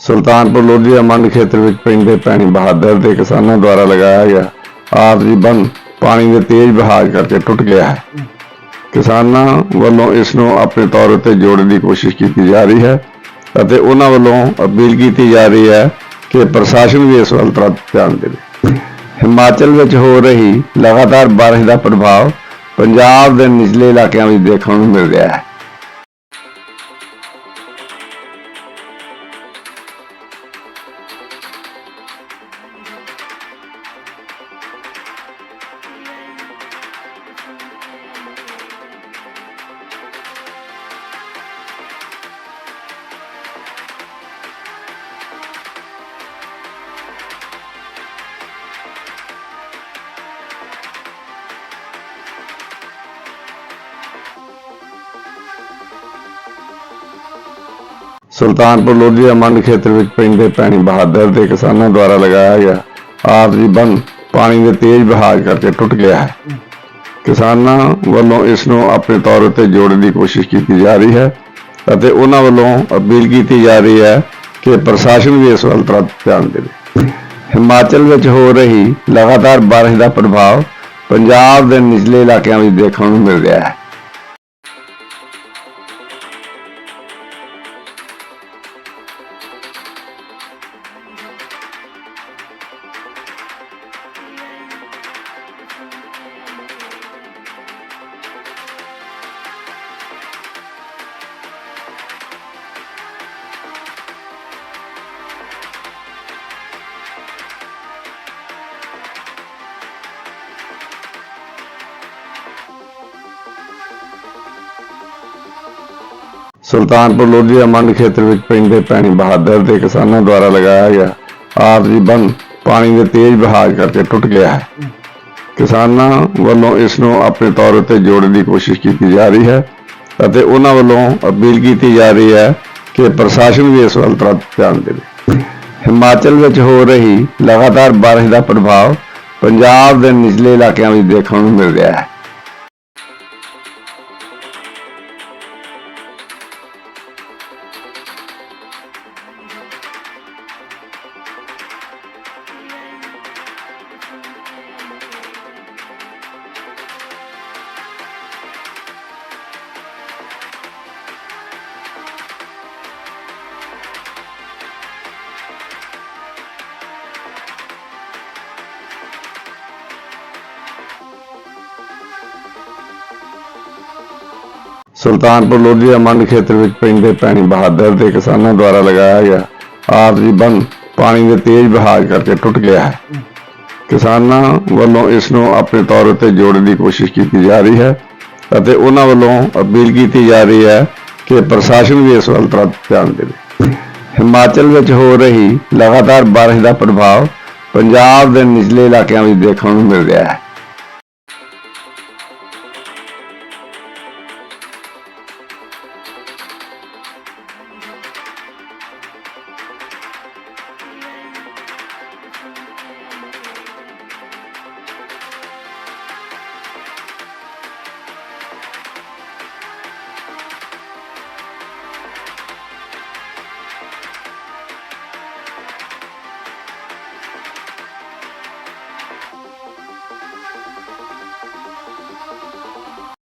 ਸੁਲਤਾਨਪੁਰ ਲੋਧੀਆ ਮੰਡ ਖੇਤਰ ਵਿੱਚ ਪੈਂਦੇ ਪੈਣੀ ਬਹਾਦਰ ਦੇ ਕਿਸਾਨਾਂ ਦੁਆਰਾ ਲਗਾਇਆ ਗਿਆ ਆਰਜੀ ਬੰਨ ਪਾਣੀ ਦੇ ਤੇਜ਼ ਵਹਾਅ ਕਰਕੇ ਟੁੱਟ ਗਿਆ ਹੈ। ਕਿਸਾਨਾਂ ਵੱਲੋਂ ਇਸ ਨੂੰ ਆਪਣੇ ਤੌਰ ਉੱਤੇ ਜੋੜਨ ਦੀ ਕੋਸ਼ਿਸ਼ ਕੀਤੀ ਜਾ ਰਹੀ ਹੈ ਅਤੇ ਉਹਨਾਂ ਵੱਲੋਂ ਅਪੀਲ ਕੀਤੀ ਜਾ ਰਹੀ ਹੈ ਕਿ ਪ੍ਰਸ਼ਾਸਨ ਵੀ ਇਸ ਵੱਲ ਤੁਰੰਤ ਧਿਆਨ ਦੇਵੇ। ਹਿਮਾਚਲ ਵਿੱਚ ਹੋ ਰਹੀ ਲਗਾਤਾਰ ਬਾਰਿਸ਼ ਦਾ ਪ੍ਰਭਾਵ ਪੰਜਾਬ ਦੇ ਨਿਚਲੇ ਇਲਾਕਿਆਂ ਵਿੱਚ ਦੇਖਣ ਨੂੰ ਮਿਲ ਰਿਹਾ ਹੈ। ਸੁਲਤਾਨਪੁਰ ਲੋਧੀ ਦਾ ਮੰਡ ਖੇਤਰ ਵਿੱਚ ਪੈਂਦੇ ਪੈਣੀ ਬਹਾਦਰ ਦੇ ਕਿਸਾਨਾਂ ਦੁਆਰਾ ਲਗਾਇਆ ਗਿਆ ਆਰਜੀ ਬੰਨ ਪਾਣੀ ਦੇ ਤੇਜ਼ ਵਹਾਅ ਕਰਕੇ ਟੁੱਟ ਗਿਆ ਹੈ। ਕਿਸਾਨਾਂ ਵੱਲੋਂ ਇਸ ਨੂੰ ਆਪਣੇ ਤੌਰ ਉੱਤੇ ਜੋੜਨ ਦੀ ਕੋਸ਼ਿਸ਼ ਕੀਤੀ ਜਾ ਰਹੀ ਹੈ ਅਤੇ ਉਹਨਾਂ ਵੱਲੋਂ ਅਪੀਲ ਕੀਤੀ ਜਾ ਰਹੀ ਹੈ ਕਿ ਪ੍ਰਸ਼ਾਸਨ ਵੀ ਇਸ ਵੱਲ ਤੁਰੰਤ ਧਿਆਨ ਦੇਵੇ। ਹਿਮਾਚਲ ਵਿੱਚ ਹੋ ਰਹੀ ਲਗਾਤਾਰ ਬਾਰਿਸ਼ ਦਾ ਪ੍ਰਭਾਵ ਪੰਜਾਬ ਦੇ ਨਿਚਲੇ ਇਲਾਕਿਆਂ ਵਿੱਚ ਦੇਖਣ ਨੂੰ ਮਿਲ ਰਿਹਾ ਹੈ। ਸੁਲਤਾਨਪੁਰ ਲੋਧੀ ਦਾ ਮੰਡ ਖੇਤਰ ਵਿੱਚ ਪੈਂਦੇ ਪੈਣੀ ਬਹਾਦਰ ਦੇ ਕਿਸਾਨਾਂ ਦੁਆਰਾ ਲਗਾਇਆ ਗਿਆ ਆਰਜੀ ਬੰਨ ਪਾਣੀ ਦੇ ਤੇਜ਼ ਵਹਾਅ ਕਰਕੇ ਟੁੱਟ ਗਿਆ ਹੈ। ਕਿਸਾਨਾਂ ਵੱਲੋਂ ਇਸ ਨੂੰ ਆਪਣੇ ਤੌਰ ਉੱਤੇ ਜੋੜਨ ਦੀ ਕੋਸ਼ਿਸ਼ ਕੀਤੀ ਜਾ ਰਹੀ ਹੈ ਅਤੇ ਉਹਨਾਂ ਵੱਲੋਂ ਅਪੀਲ ਕੀਤੀ ਜਾ ਰਹੀ ਹੈ ਕਿ ਪ੍ਰਸ਼ਾਸਨ ਵੀ ਇਸ ਵੱਲ ਤੁਰੰਤ ਧਿਆਨ ਦੇਵੇ। ਹਿਮਾਚਲ ਵਿੱਚ ਹੋ ਰਹੀ ਲਗਾਤਾਰ ਬਾਰਿਸ਼ ਦਾ ਪ੍ਰਭਾਵ ਪੰਜਾਬ ਦੇ ਨਿਚਲੇ ਇਲਾਕਿਆਂ ਵਿੱਚ ਦੇਖਣ ਨੂੰ ਮਿਲ ਰਿਹਾ ਹੈ। ਸੁਲਤਾਨਪੁਰ ਲੋਧੀਆ ਮੰਡ ਖੇਤਰ ਵਿੱਚ ਪੈਂਦੇ ਪੈਣੀ ਬਹਾਦਰ ਦੇ ਕਿਸਾਨਾਂ ਦੁਆਰਾ ਲਗਾਇਆ ਗਿਆ ਆਰਜੀ ਬੰਨ ਪਾਣੀ ਦੇ ਤੇਜ਼ ਵਹਾਅ ਕਰਕੇ ਟੁੱਟ ਗਿਆ ਹੈ। ਕਿਸਾਨਾਂ ਵੱਲੋਂ ਇਸ ਨੂੰ ਆਪਣੇ ਤੌਰ ਉੱਤੇ ਜੋੜਨ ਦੀ ਕੋਸ਼ਿਸ਼ ਕੀਤੀ ਜਾ ਰਹੀ ਹੈ ਅਤੇ ਉਹਨਾਂ ਵੱਲੋਂ ਅਪੀਲ ਕੀਤੀ ਜਾ ਰਹੀ ਹੈ ਕਿ ਪ੍ਰਸ਼ਾਸਨ ਵੀ ਇਸ ਵੱਲ ਤੁਰੰਤ ਧਿਆਨ ਦੇਵੇ। ਹਿਮਾਚਲ ਵਿੱਚ ਹੋ ਰਹੀ ਲਗਾਤਾਰ ਬਾਰਿਸ਼ ਦਾ ਪ੍ਰਭਾਵ ਪੰਜਾਬ ਦੇ ਨਿਚਲੇ ਇਲਾਕਿਆਂ ਵਿੱਚ ਦੇਖਣ ਨੂੰ ਮਿਲ ਰਿਹਾ ਹੈ।